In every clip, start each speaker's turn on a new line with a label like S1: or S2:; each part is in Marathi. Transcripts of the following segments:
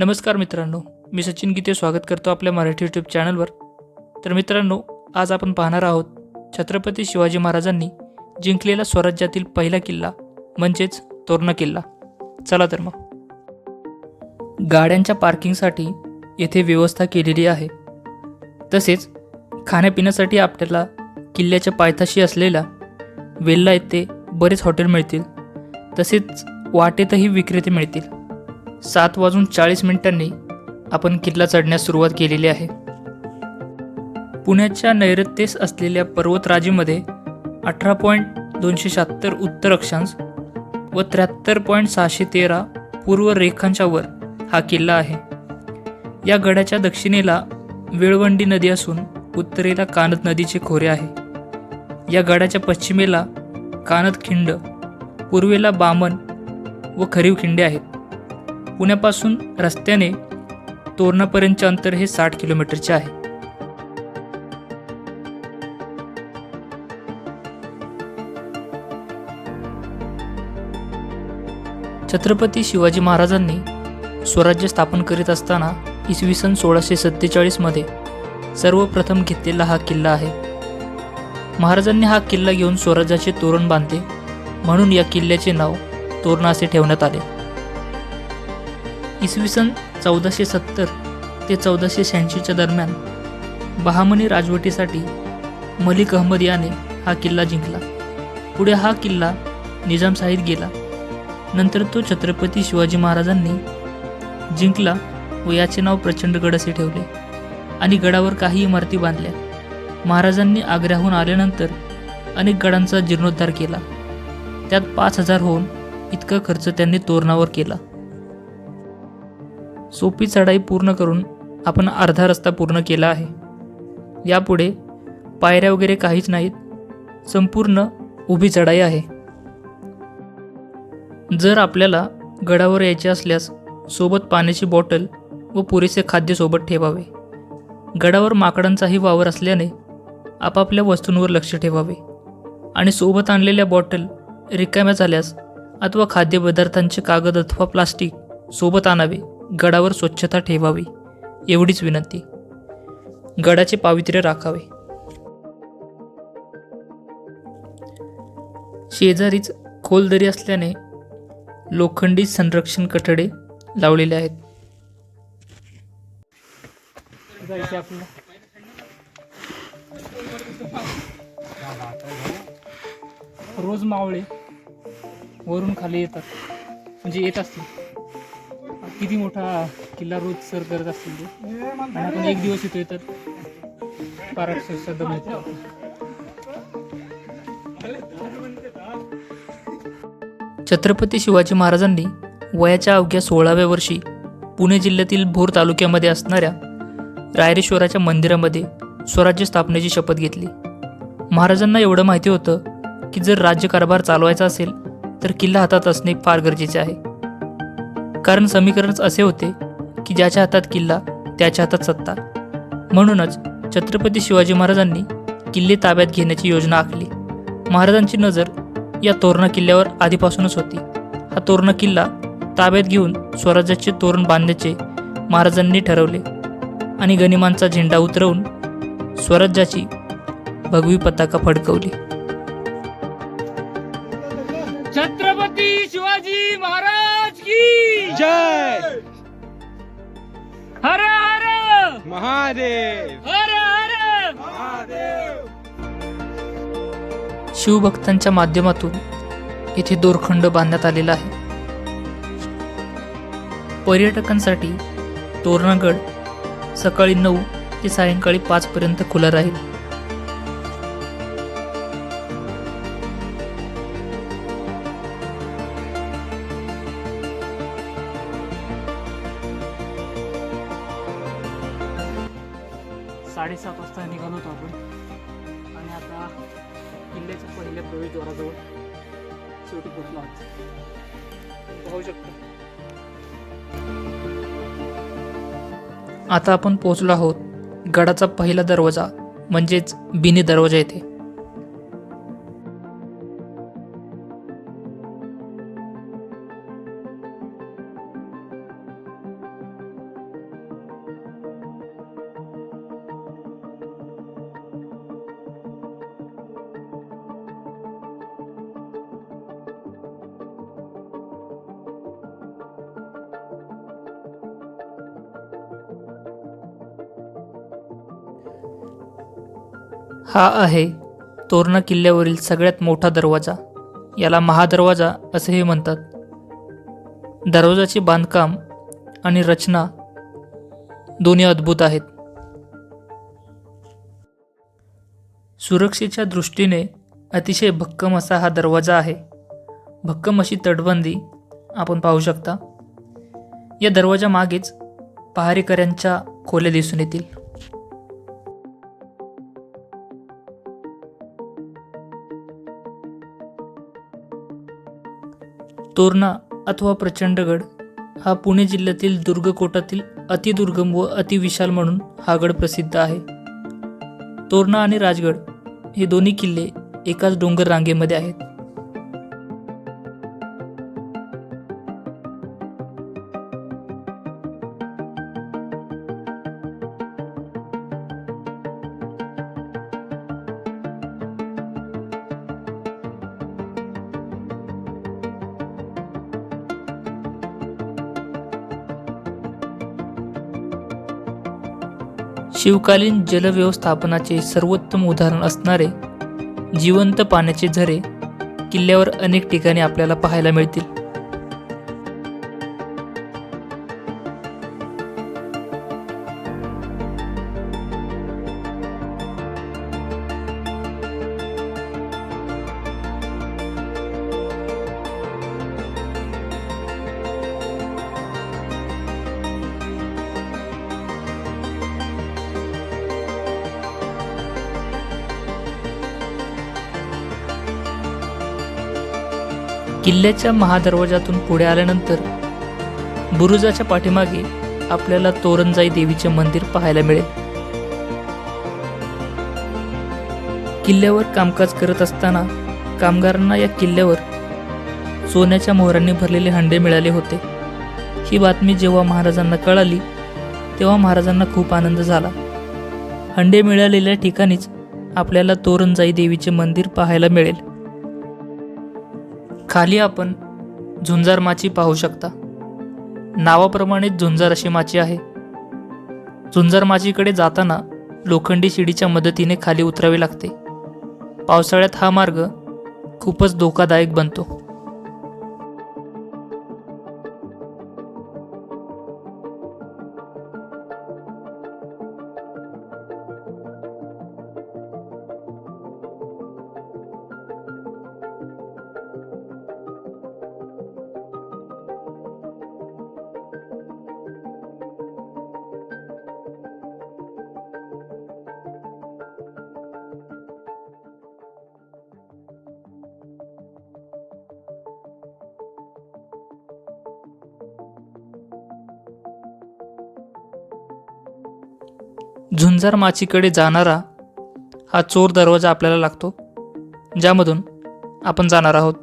S1: नमस्कार मित्रांनो मी सचिन गीते स्वागत करतो आपल्या मराठी यूट्यूब चॅनलवर तर मित्रांनो आज आपण पाहणार आहोत छत्रपती शिवाजी महाराजांनी जिंकलेला स्वराज्यातील पहिला किल्ला म्हणजेच तोरणा किल्ला. चला तर मग. गाड्यांच्या पार्किंगसाठी येथे व्यवस्था केलेली आहे. तसेच खाण्यापिण्यासाठी आपल्याला किल्ल्याच्या पायथ्याशी असलेल्या वेल्ला येथे बरेच हॉटेल मिळतील. तसेच वाटेतही विक्रेते मिळतील. सात वाजून चाळीस मिनिटांनी आपण किल्ला चढण्यास सुरुवात केलेली आहे. पुण्याच्या नैऋत्येस असलेल्या पर्वतराजीमध्ये अठरा पॉईंट दोनशे शहात्तर उत्तर अक्षांश व त्र्याहत्तर पॉईंट सहाशे तेरा पूर्व रेखांच्यावर हा किल्ला आहे. या गडाच्या दक्षिणेला वेळवंडी नदी असून उत्तरेला कानद नदीचे खोरे आहे. या गडाच्या पश्चिमेला कानद खिंड पूर्वेला बामण व खरीव खिंडे आहेत. पुण्यापासून रस्त्याने तोरणापर्यंतचे अंतर हे साठ किलोमीटरचे आहे. छत्रपती शिवाजी महाराजांनी स्वराज्य स्थापन करीत असताना इसवी सन सोळाशे सत्तेचाळीसमध्ये सर्वप्रथम घेतलेला हा किल्ला आहे. महाराजांनी हा किल्ला घेऊन स्वराज्याचे तोरण बांधले म्हणून या किल्ल्याचे नाव तोरणा असे ठेवण्यात आले. इसवी सन चौदाशे सत्तर ते चौदाशे शहाऐंशीच्या दरम्यान बहामनी राजवटीसाठी मलिक अहमद याने हा किल्ला जिंकला. पुढे हा किल्ला निजामशाहीत गेला. नंतर तो छत्रपती शिवाजी महाराजांनी जिंकला व याचे नाव प्रचंडगड असे ठेवले आणि गडावर काही इमारती बांधल्या. महाराजांनी आग्र्याहून आल्यानंतर अनेक गडांचा जीर्णोद्धार केला. त्यात पाच हजार होऊन इतका खर्च त्यांनी तोरणावर केला. सोपी चढाई पूर्ण करून आपण अर्धा रस्ता पूर्ण केला आहे. यापुढे पायऱ्या वगैरे काहीच नाहीत. संपूर्ण उभी चढाई आहे. जर आपल्याला गडावर यायचे असल्यास सोबत पाण्याची बॉटल व पुरेसे खाद्य सोबत ठेवावे. गडावर माकडांचाही वावर असल्याने आपापल्या वस्तूंवर लक्ष ठेवावे. आणि सोबत आणलेल्या बॉटल रिकाम्या झाल्यास अथवा खाद्यपदार्थांचे कागद अथवा प्लास्टिक सोबत आणावे. गडावर स्वच्छता ठेवावी एवढीच विनंती. गडाचे पावित्र्य राखावे. शेजारीच खोल दरी असल्याने लोखंडी संरक्षण कठडे लावलेले आहेत. रोज मावळे वरून खाली येतात. म्हणजे येत असतील. किती मोठा किल्ला रोज सर करत असतील ते? आणि आपण एक दिवस येतोय तर फार अक्षरशः येतो छत्रपती शिवाजी महाराजांनी वयाच्या अवघ्या सोळाव्या वर्षी पुणे जिल्ह्यातील भोर तालुक्यामध्ये असणाऱ्या रायरेश्वराच्या मंदिरामध्ये स्वराज्य स्थापनेची शपथ घेतली. महाराजांना एवढं माहिती होतं की जर राज्यकारभार चालवायचा असेल तर किल्ला हातात असणे फार गरजेचे आहे. कारण समीकरणच असे होते की ज्याच्या हातात किल्ला त्याच्या हातात सत्ता. म्हणूनच छत्रपती शिवाजी महाराजांनी किल्ले ताब्यात घेण्याची योजना आखली. महाराजांची नजर या तोरणा किल्ल्यावर आधीपासूनच होती. हा तोरणा किल्ला ताब्यात घेऊन स्वराज्याचे तोरण बांधण्याचे महाराजांनी ठरवले आणि गनिमांचा झेंडा उतरवून स्वराज्याची भगवी पताका फडकवली.
S2: महादेव।
S1: हर हर।
S2: महादेव
S1: शिवभक्तांच्या माध्यमातून येथे दोरखंड बांधण्यात आलेला आहे. पर्यटकांसाठी तोरणागड सकाळी नऊ ते सायंकाळी पाच पर्यंत खुला राहील. साडेसात वाजता निघालो होतो आपण. आणि आता किल्ल्याच्या पहिल्या प्रवेशद्वाराजवळ शेवटी पोहोचलो आहोत. पाहू शकतो. आता आपण पोहोचलो आहोत गडाचा पहिला दरवाजा म्हणजेच बिनी दरवाजा येथे. हा आहे तोरणा किल्ल्यावरील सगळ्यात मोठा दरवाजा. याला महादरवाजा असेही म्हणतात. दरवाजाचे बांधकाम आणि रचना दोन्ही अद्भुत आहेत. सुरक्षेच्या दृष्टीने अतिशय भक्कम असा हा दरवाजा आहे. भक्कम अशी तटबंदी आपण पाहू शकता. या दरवाजा मागेच पहारेकऱ्यांच्या खोल्या दिसून येतील. तोरणा अथवा प्रचंडगड हा पुणे जिल्ह्यातील दुर्गकोटातील अतिदुर्गम व अतिविशाल म्हणून हा गड प्रसिद्ध आहे. तोरणा आणि राजगड हे दोन्ही किल्ले एकाच डोंगर रांगेमध्ये आहेत. शिवकालीन जलव्यवस्थापनाचे सर्वोत्तम उदाहरण असणारे जिवंत पाण्याचे झरे किल्ल्यावर अनेक ठिकाणी आपल्याला पाहायला मिळतील. किल्ल्याच्या महादरवाजातून पुढे आल्यानंतर बुरुजाच्या पाठीमागे आपल्याला तोरणजाई देवीचे मंदिर पाहायला मिळेल. किल्ल्यावर कामकाज करत असताना कामगारांना या किल्ल्यावर सोन्याच्या मोहरांनी भरलेले हंडे मिळाले होते. ही बातमी जेव्हा महाराजांना कळाली तेव्हा महाराजांना खूप आनंद झाला. हंडे मिळालेल्या ठिकाणीच आपल्याला तोरणजाई देवीचे मंदिर पाहायला मिळेल. खाली आपण झुंजार माची पाहू शकता. नावाप्रमाणेच झुंजार अशी माची आहे. झुंजार माचीकडे जाताना लोखंडी शिडीच्या मदतीने खाली उतरावे लागते. पावसाळ्यात हा मार्ग खूपच धोकादायक बनतो. झुंजार माचीकडे जाणारा हा चोर दरवाजा आपल्याला लागतो ज्यामधून आपण जाणार आहोत.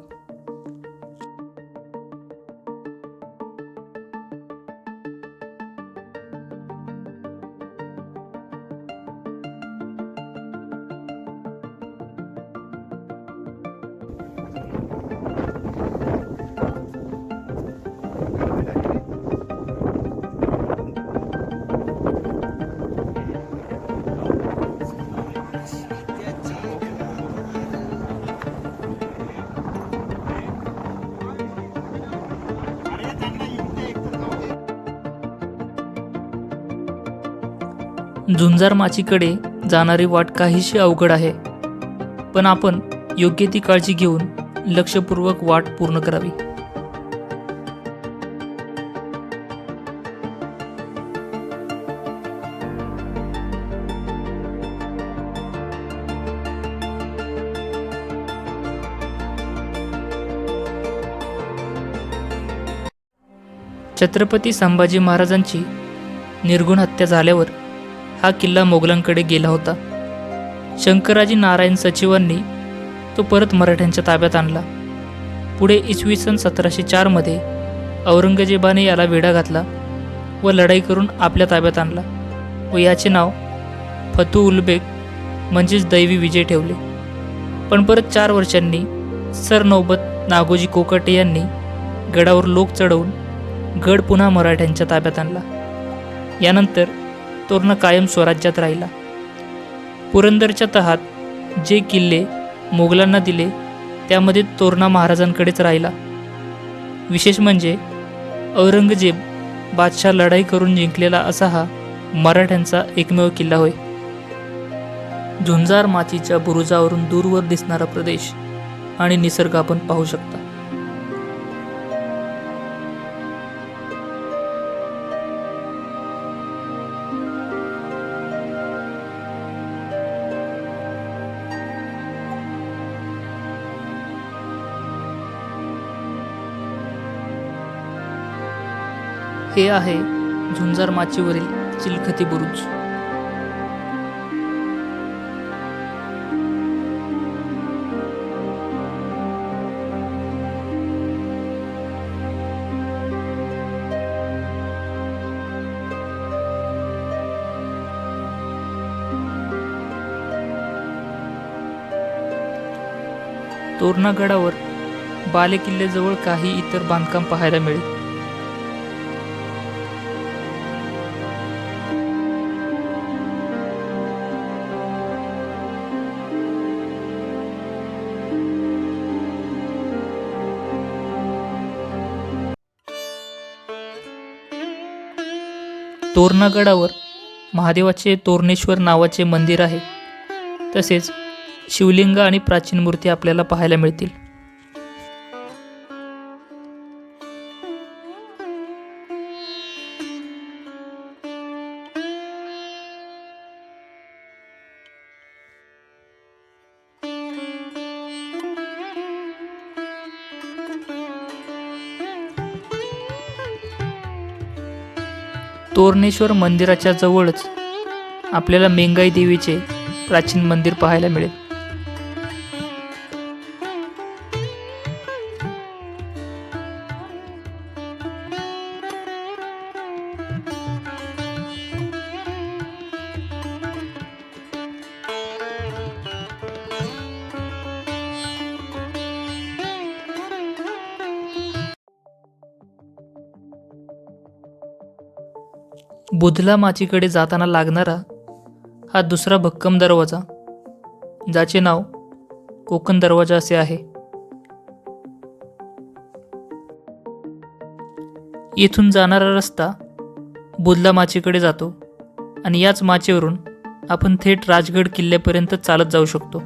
S1: झुंजार माचीकडे जाणारी वाट काहीशी अवघड आहे. पण आपण योग्य ती काळजी घेऊन लक्षपूर्वक वाट पूर्ण करावी. छत्रपती संभाजी महाराजांची निर्गुण हत्या झाल्यावर हा किल्ला मोगलांकडे गेला होता. शंकराजी नारायण सचिवांनी तो परत मराठ्यांच्या ताब्यात आणला. पुढे इसवी सन सतराशे चारमध्ये औरंगजेबाने याला वेढा घातला व लढाई करून आपल्या ताब्यात आणला व याचे नाव फतू उलबेग म्हणजेच दैवी विजय ठेवले. पण परत चार वर्षांनी सरनौबत नागोजी कोकाटे यांनी गडावर लोक चढवून गड पुन्हा मराठ्यांच्या ताब्यात आणला. यानंतर तोरणं कायम स्वराज्यात राहिला. पुरंदरच्या तहात जे किल्ले मोगलांना दिले त्यामध्ये तोरणा महाराजांकडेच राहिला. विशेष म्हणजे औरंगजेब बादशाह लढाई करून जिंकलेला असा हा मराठ्यांचा एकमेव किल्ला होय. झुंजार माचीच्या बुरुजावरून दूरवर दिसणारा प्रदेश आणि निसर्ग आपण पाहू शकता. हे आहे झुंजार माचीवरील चिलखती बुरुज. तोरणागडावर बालेकिल्ल्याजवळ काही इतर बांधकाम पाहायला मिळेल. तोरणागडावर महादेवाचे तोरणेश्वर नावाचे मंदिर आहे. तसेच शिवलिंग आणि प्राचीन मूर्ती आपल्याला पाहायला मिळतील. तोरणेश्वर मंदिराच्या जवळच आपल्याला मेंगाई देवीचे प्राचीन मंदिर पाहायला मिळेल. बुधला माचीकडे जाताना लागणारा हा दुसरा भक्कम दरवाजा ज्याचे नाव कोकण दरवाजा असे आहे. येथून जाणारा रस्ता बुधला माचीकडे जातो आणि याच माचेवरून आपण थेट राजगड किल्ल्यापर्यंत चालत जाऊ शकतो.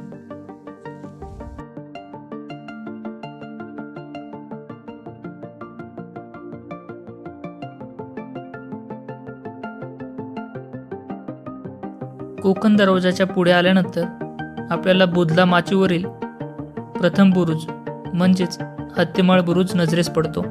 S1: कोकण दरवाजाच्या पुढे आल्यानंतर आपल्याला बुधला माचीवरील प्रथम बुरुज म्हणजेच हत्तीमाळ बुरुज नजरेस पडतो.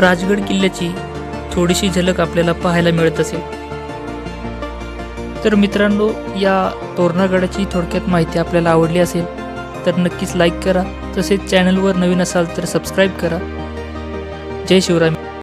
S1: राजगड किल्ल्याची थोडीशी झलक आपल्याला पाहायला मिळत असेल. तर मित्रांनो या तोरणागडाची थोडक्यात माहिती आपल्याला आवडली असेल तर नक्कीच लाईक करा. तसेच चॅनलवर नवीन असाल तर सबस्क्राईब करा. जय शिवराय.